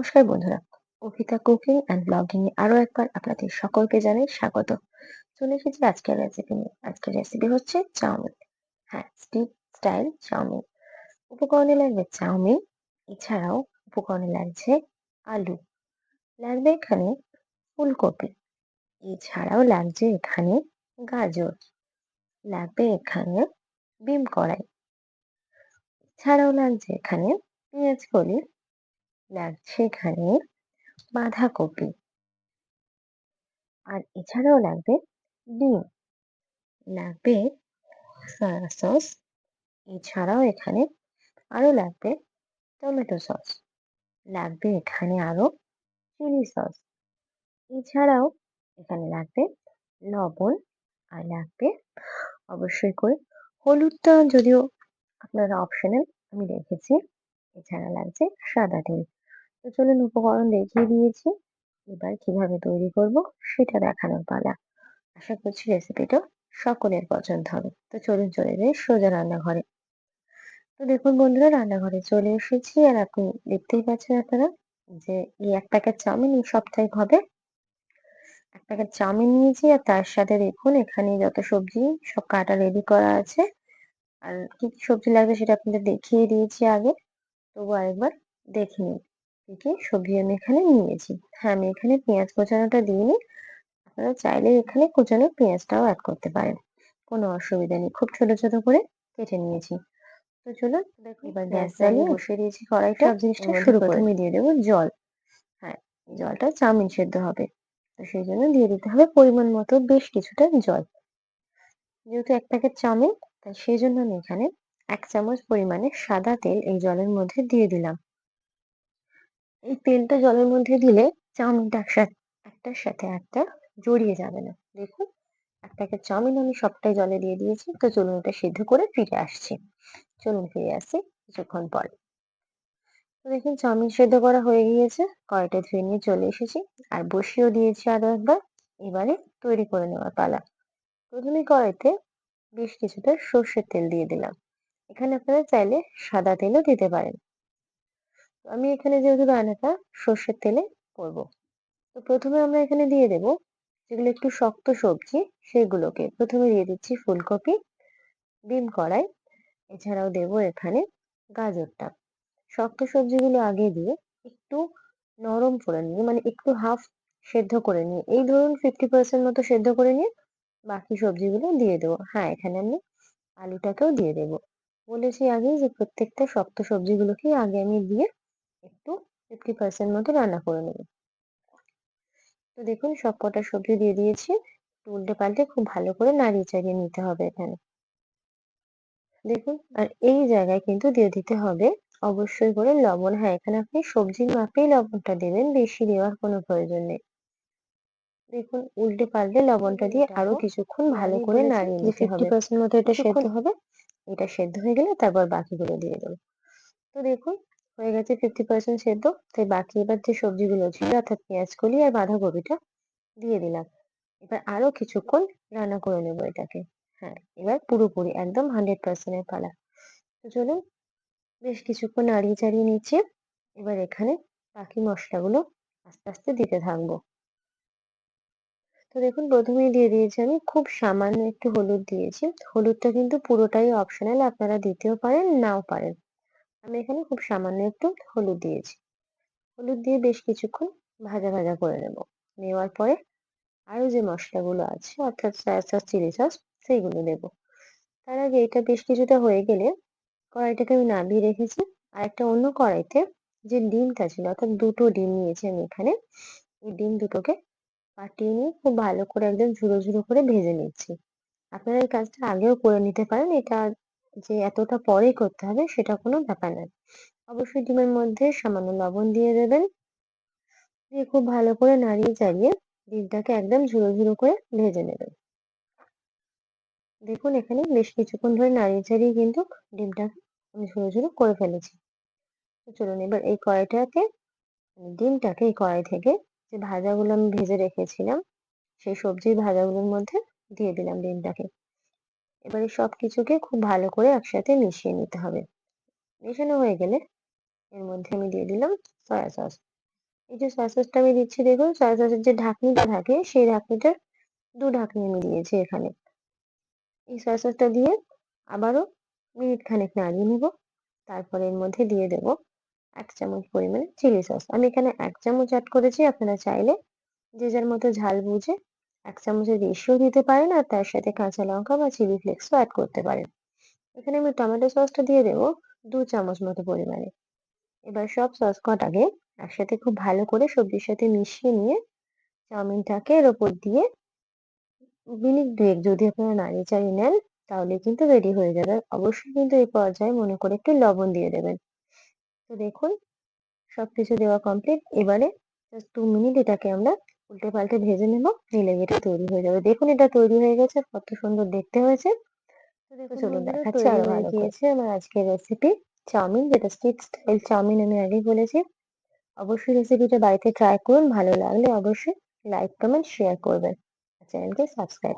নমস্কার বন্ধুরা। অভিতা cooking and blogging এ আরও একবার আপনাদের সকলকে জানাই স্বাগত। চলে এসেছি আজকের রেসিপি নিয়ে। আজকের রেসিপি হচ্ছে চাউমিন। হ্যাঁ স্টিক স্টাইল চাউমিন। উপকরণে লাগবে চাউমিন, এছাড়াও উপকরণে লাগছে আলু। লাগবে এখানে ফুলকপি। এছাড়াও লাগছে এখানে গাজর। লাগবে এখানে বিম কড়াই। এছাড়াও লাগছে এখানে পেঁয়াজ কলি লাগছে এখানে বাঁধাকপি। আর এছাড়াও লাগবে ডিম। লাগবে সয়া সস এছাড়াও এখানে আরও লাগবে টমেটো সস লাগবে এখানে আরও চিলি সস এছাড়াও এখানে লাগবে লবণ। আর লাগবে অবশ্যই করে হলুদটা যদিও আপনারা অপশনাল আমি রেখেছি। এছাড়া লাগছে সাদা তেল। তো চলুন উপকরণ দেখিয়ে দিয়েছি। এবার কীভাবে তৈরি করব সেটা দেখানোর পালা। আশা করছি রেসিপিটা সকলের পছন্দ হবে। তো চলুন চলে যাই সোজা রান্নাঘরে। তো দেখুন বন্ধুরা, রান্নাঘরে চলে এসেছি আর আপনি দেখতেই পাচ্ছেন আপনারা যে এই এক প্যাকেট চাউমিন এই সপ্তাহে হবে। এক প্যাকেট চাউমিন নিয়েছি আর তার সাথে দেখুন এখানে যত সবজি সব কাটা রেডি করা আছে। আর কি কি সবজি লাগবে সেটা আপনাদের দেখিয়ে দিয়েছি আগে। তবু আরেকবার দেখে নিন কি সবজি আমি এখানে নিয়েছি। হ্যাঁ আমি এখানে পেঁয়াজ কোচানোটা দিইনি আপনারা চাইলে এখানে কোচানো পেঁয়াজটাও অ্যাড করতে পারেন। কোনো অসুবিধা নেই। খুব ছোট ছোট করে কেটে নিয়েছি। তো চলুন এবার গ্যাস জ্বালিয়ে বসিয়ে দিয়েছি কড়াইটা। সব জিনিসটা শুরু প্রথমে দিয়ে দেবো জল। হ্যাঁ জলটা চাউমিন সেদ্ধ হবে। তো সেই জন্য দিয়ে দিতে হবে পরিমাণ মতো বেশ কিছুটা জল। যেহেতু এক প্যাকেট চাউমিন তাই সেই জন্য আমি এখানে এক চামচ পরিমাণে সাদা তেল এই জলের মধ্যে দিয়ে দিলাম। এই তেলটা জলের মধ্যে দিলে চাউমিনটা একসাথে, একটার সাথে একটা জড়িয়ে যাবে না। দেখুন এক প্যাকেট চাউমিন আমি সবটাই জলে দিয়ে দিয়েছি। তো চলুন এটা সিদ্ধ করে ফিরে আসছি। চলুন ফিরে আসি কিছুক্ষণ পর। তো দেখুন, চাউমিন সেদ্ধ করা হয়ে গিয়েছে। কড়াইটা ধুয়ে নিয়ে চলে এসেছি। আর বসিয়েও দিয়েছি আরও একবার। এবারে তৈরি করে নেওয়ার পালা। প্রথমে কড়াইতে বেশ কিছুটা সর্ষের তেল দিয়ে দিলাম। এখানে আপনারা চাইলে সাদা তেলও দিতে পারেন। আমি এখানে যেহেতু রান্নাটা সর্ষের তেলে করব। তো প্রথমে আমরা এখানে দিয়ে দেব যেগুলো একটু শক্ত সবজি, সেগুলোকে। প্রথমে দিয়ে দিচ্ছি ফুলকপি, ডিম কড়াই, এছাড়াও দেব এখানে গাজরটা। শক্ত সবজিগুলো আগে দিয়ে একটু নরম করে নিয়ে মানে একটু হাফ সেদ্ধ করে নিয়ে, এই ধরুন ফিফটি পার্সেন্ট মতো সেদ্ধ করে নিয়ে বাকি সবজিগুলো দিয়ে দেবো। হ্যাঁ এখানে আমি আলুটাকেও দিয়ে দেবো। বলেছি আগে যে প্রত্যেকটা শক্ত সবজিগুলোকেই আগে আমি দিয়ে একটু ফিফটি পার্সেন্ট মতো রান্না করে নেব। তো দেখুন সব কটা সবজি দিয়ে দিয়েছি। উল্টে পাল্টে খুব ভালো করে নাড়িয়ে চাড়িয়ে নিতে হবে এখানে। দেখুন আর এই জায়গায় কিন্তু দিয়ে দিতে হবে অবশ্যই করে লবণ। হ্যাঁ এখানে আপনি সবজির মাপেই লবণটা দেবেন বেশি দেওয়ার কোনো প্রয়োজন নেই। দেখুন উল্টে পাল্টে লবণটা দিয়ে আরও কিছুক্ষণ ভালো করে নাড়িয়ে নিতে হবে। পার্সেন্ট মতো এটা সেদ্ধ হবে। এটা সেদ্ধ হয়ে গেলে তারপর বাকিগুলো দিয়ে দেবো। তো দেখুন হয়ে গেছে ফিফটি পার্সেন্ট সেদ্ধ। তাই বাকি এবার যে সবজিগুলো ছিল, অর্থাৎ পেঁয়াজ কলি আর বাঁধাকপিটা দিয়ে দিলাম। এবার আরও কিছুক্ষণ রান্না করে নেব এটাকে। হ্যাঁ এবার পুরোপুরি একদম হান্ড্রেড পার্সেন্টের পালা। তো চলুন, বেশ কিছুক্ষণ নাড়িয়ে চাড়িয়ে নিচ্ছে। এবার এখানে বাকি মশলাগুলো আস্তে আস্তে দিতে থাকব। তো দেখুন, প্রথমেই দিয়ে দিয়েছি আমি খুব সামান্য একটু হলুদ দিয়েছি। হলুদটা কিন্তু পুরোটাই অপশনাল আপনারা দিতেও পারেন, নাও পারেন। আমি এখানে খুব সামান্য একটু হলুদ দিয়েছি। হলুদ দিয়ে বেশ কিছুক্ষণ ভাজা ভাজা করে নেব। নেওয়ার পরে আরও যে মশলাগুলো আছে, অর্থাৎ সয়া সস চিলি সস সেইগুলো দেবো। তার আগে এটা বেশ কিছুটা হয়ে গেলে কড়াইটাকে আমি নামিয়ে রেখেছি। আর একটা অন্য কড়াইতে যে ডিমটা ছিল, অর্থাৎ দুটো ডিম নিয়েছি আমি এখানে, এই ডিম দুটোকে ফাটিয়ে নিয়ে খুব ভালো করে একদম ঝুড়ো ঝুড়ো করে ভেজে নিচ্ছি। আপনারা এই কাজটা আগেও করে নিতে পারেন। এটা যে এতটা পরে করতে হবে সেটা কোনো ব্যাপার নয় অবশ্যই ডিমের মধ্যে সামান্য লবণ দিয়ে দেবেন। দিয়ে খুব ভালো করে নাড়িয়ে চাড়িয়ে ডিমটাকে একদম ঝুড়ো ঝুড়ো করে ভেজে নেবেন। দেখুন এখানে বেশ কিছুক্ষণ ধরে নাড়িয়ে চাড়িয়ে কিন্তু ডিমটাকে আমি ঝুড়ো ঝুড়ো করে ফেলেছি। চলুন এবার এই কড়াইটাকে ডিমটাকে এই কড়াই থেকে যে ভাজাগুলো আমি ভেজে রেখেছিলাম, সেই সবজির ভাজাগুলোর মধ্যে দিয়ে দিলাম ডিমটাকে। এবারে সব কিছুকে খুব ভালো করে একসাথে মিশিয়ে নিতে হবে। মেশানো হয়ে গেলে এর মধ্যে আমি দিয়ে দিলাম সয়া সস এই যে সয়া সসটা আমি দিচ্ছি, দেখুন সয়া সসের যে ঢাকনিটা থাকে, সেই ঢাকনিটার দু ঢাকনি আমি দিয়েছি এখানে। এই সয়া সসটা দিয়ে আবারও মিনিট খানেক নাড়িয়ে নেব। তারপরে এর মধ্যে দিয়ে দেব এক চামচ পরিমাণে চিলি সস আমি এখানে এক চামচ অ্যাড করেছি, আপনারা চাইলে যে যার মতো ঝাল বুঝে এক চামচের বেশিও দিতে পারেন আর তার সাথে কাঁচা লঙ্কা বা চিলি ফ্লেক্সও অ্যাড করতে পারেন। এখানে আমি টমেটো সসটা দিয়ে দেবো দু চামচ মতো পরিমাণে। এবার সব সস কটাকে একসাথে খুব ভালো করে সবজির সাথে মিশিয়ে নিয়ে চাউমিনটাকে এর ওপর দিয়ে মিনিট দুয়েক যদি আপনারা নাড়িয়ে চাড়িয়ে নেন তাহলে কিন্তু রেডি হয়ে যাবে। অবশ্যই কিন্তু এই পর্যায়ে মনে করে একটু লবণ দিয়ে দেবেন। তো দেখুন, সবকিছু দেওয়া কমপ্লিট এবারে জাস্ট টু মিনিট এটাকে আমরা উল্টে পাল্টে ভেজে নেব নিলে এটা তৈরি হয়ে যাবে। দেখুন এটা তৈরি হয়ে গেছে কত সুন্দর দেখতে হয়েছে। চলুন দেখাচ্ছি আরও ভালো গিয়েছে আমার আজকের রেসিপি চাউমিন যেটা স্ট্রিট স্টাইল চাউমিন আমি আগেই বলেছি। অবশ্যই রেসিপিটা বাড়িতে ট্রাই করুন ভালো লাগলে অবশ্যই লাইক কমেন্ট শেয়ার করবেন। চ্যানেলকে সাবস্ক্রাইব